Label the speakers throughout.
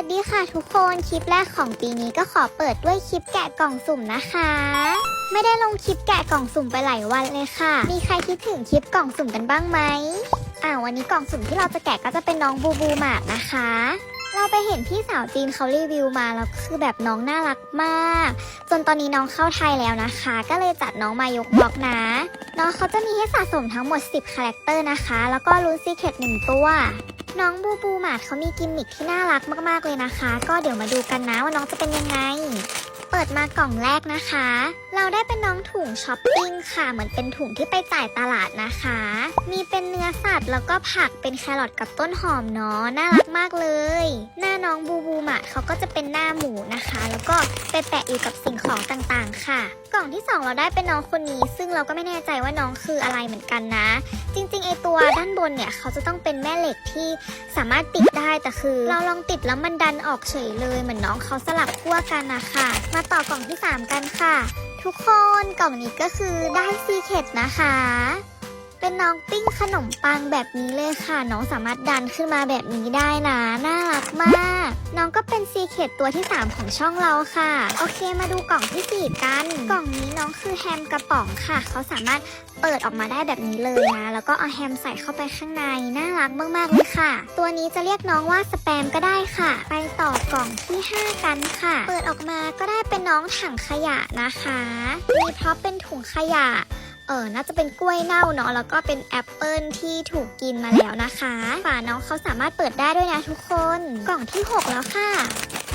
Speaker 1: วัสดีค่ะทุกคนคลิปแรกของปีนี้ก็ขอเปิดด้วยคลิปแกะกล่องสุ่มนะคะ ไม่ได้ลงคลิปแกะกล่องสุ่มไปหลายวันเลยค่ะ มีใครคิดถึงคลิปกล่องสุ่มกันบ้างไหมอ่าวันนี้กล่องสุ่มที่เราจะแกะก็จะเป็นน้องบูบูหมากนะคะ เราไปเห็นพี่สาวจีนเขารีวิวมาแล้วคือแบบน้องน่ารักมาก จนตอนนี้น้องเข้าไทยแล้วนะคะ ก็เลยจัดน้องมายกบล็อกนะ น้องเขาจะมีให้สะสมทั้งหมด 10 คาแรคเตอร์นะคะ แล้วก็ลุ้นซีเคร็ตหนึ่งตัว น้องบูบูหมาดเขามีกิมมิคที่น่ารักมากๆเลยนะคะ ก็เดี๋ยวมาดูกันนะว่าน้องจะเป็นยังไง เปิดมากล่องแรกนะคะ เราได้เป็นน้องถุงช้อปปิ้งค่ะ เหมือนเป็นถุงที่ไปจ่ายตลาดนะคะ มีเป็นเนื้อสัตว์แล้วก็ผักเป็นแครอทกับต้นหอมเนาะน่ารักมากเลย หน้าน้องบูบูหมาดเขาก็จะเป็นหน้าหมูนะคะ แล้วก็ไปแปะอยู่กับสิ่งของต่างๆ ค่ะ กล่องที่สองเราได้เป็นน้องคนนี้ ซึ่งเราก็ไม่แน่ใจว่าน้องคืออะไรเหมือนกันนะ จริงๆไอตัวด้านบนเนี่ยเขาจะต้องเป็นแม่เหล็กที่สามารถติดได้แต่คือ เราลองติดแล้วมันดันออกเฉยเลย เหมือนน้องเขาสลับขั้วกันนะคะมาต่อกล่องที่ 3 กันค่ะทุกคนกล่องนี้ก็คือได้ซีเคดนะคะ น้องปิ้งขนมปังแบบนี้เลยค่ะ น้องสามารถดันขึ้นมาแบบนี้ได้นะน่ารักมาก น้องก็เป็นซีเคดตัวที่ 3 ของช่องเราค่ะ โอเคมาดูกล่องที่ 4 กัน กล่องนี้น้องคือแฮมกระป๋องค่ะ เขาสามารถเปิดออกมาได้แบบนี้เลยนะ แล้วก็เอาแฮมใส่เข้าไปข้างใน น่ารักมากๆเลยค่ะ ตัวนี้จะเรียกน้องว่าสแปมก็ได้ค่ะ ไปต่อกล่องที่ 5 กันค่ะ เปิดออกมาก็ได้เป็นน้องถังขยะนะคะ มีพร็อพเป็นถุงขยะ เออน่าจะเป็นกล้วยเน่าเนาะแล้วก็เป็นแอปเปิลที่ถูกกินมาแล้วนะคะ ฝาน้องเขาสามารถเปิดได้ด้วยนะทุกคน กล่องที่ 6 แล้วค่ะ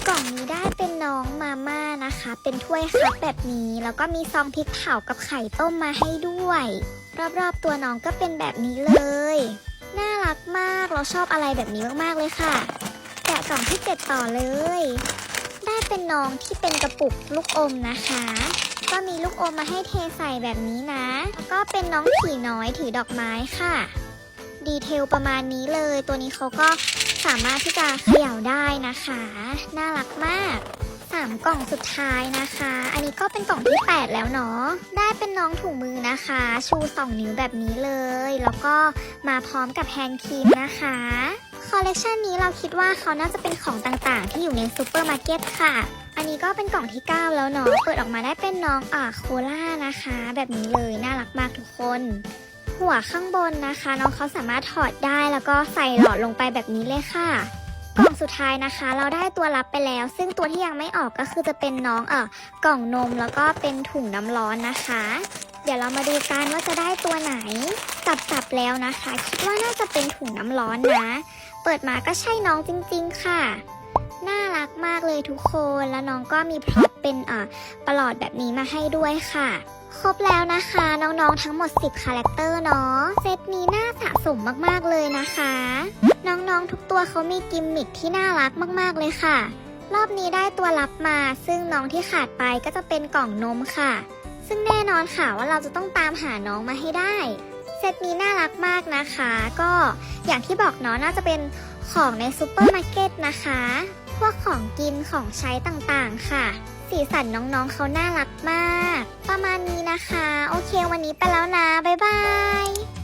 Speaker 1: กล่องนี้ได้เป็นน้องมาม่านะคะ เป็นถ้วยคัพแบบนี้ แล้วก็มีซองพริกเผากับไข่ต้มมาให้ด้วย รอบๆตัวน้องก็เป็นแบบนี้เลย น่ารักมากเราชอบอะไรแบบนี้มากๆเลยค่ะ แกะกล่องที่ 7 ต่อเลย เป็นน้องที่เป็นกระปุกลูกอมนะคะ ก็มีลูกอมมาให้เทใส่แบบนี้นะ แล้วก็เป็นน้องผีน้อยถือดอกไม้ค่ะ ดีเทลประมาณนี้เลย ตัวนี้เขาก็สามารถที่จะเขย่าได้นะคะ น่ารักมากสามกล่องสุดท้ายนะคะ อันนี้ก็เป็นกล่องที่ 8 แล้วเนาะ ได้เป็นน้องถุงมือนะคะ ชู 2 นิ้วแบบนี้เลย แล้วก็มาพร้อมกับแฮนด์ครีมนะคะ คอลเลกชันนี้เราคิดว่าเขาน่าจะเป็นของต่างๆ ที่อยู่ในซูเปอร์มาร์เก็ตค่ะ อันนี้ก็เป็นกล่องที่ 9 แล้วเนาะ เปิดออกมาได้เป็นน้องอ่าโคล่านะคะ แบบนี้เลยน่ารักมากทุกคน หัวข้างบนนะคะ น้องเขาสามารถถอดได้แล้วก็ใส่หลอดลงไปแบบนี้เลยค่ะกล่องสุดท้ายนะคะ เราได้ตัวรับไปแล้ว ซึ่งตัวที่ยังไม่ออกก็คือจะเป็นน้องเออกล่องนมแล้วก็เป็นถุงน้ำร้อนนะคะ เดี๋ยวเรามาดูกันว่าจะได้ตัวไหนจับๆแล้วนะคะ คิดว่าน่าจะเป็นถุงน้ำร้อนนะ เปิดมาก็ใช่น้องจริง ๆ ค่ะ น่ารักมากเลยทุกคน แล้วน้องก็มีพร็อพเป็นอ่าประหลอดแบบนี้มาให้ด้วยค่ะ ครบแล้วนะคะน้องๆทั้งหมด 10 คาแรคเตอร์เนาะ เซตนี้น่าสะสมมากๆเลยนะคะ น้องๆทุกตัวเขามีกิมมิคที่น่ารักมากๆเลยค่ะ รอบนี้ได้ตัวรับมา ซึ่งน้องที่ขาดไปก็จะเป็นกล่องนมค่ะ ซึ่งแน่นอนค่ะว่าเราจะต้องตามหาน้องมาให้ได้ เซตนี้น่ารักมากนะคะ ก็อย่างที่บอกเนาะน่าจะเป็นของในซูเปอร์มาร์เก็ตนะคะ พวกของกินของใช้ต่างๆค่ะ สีสันน้องๆเขาน่ารักมาก ประมาณนี้นะคะ โอเควันนี้ไปแล้วนะ บ๊ายบาย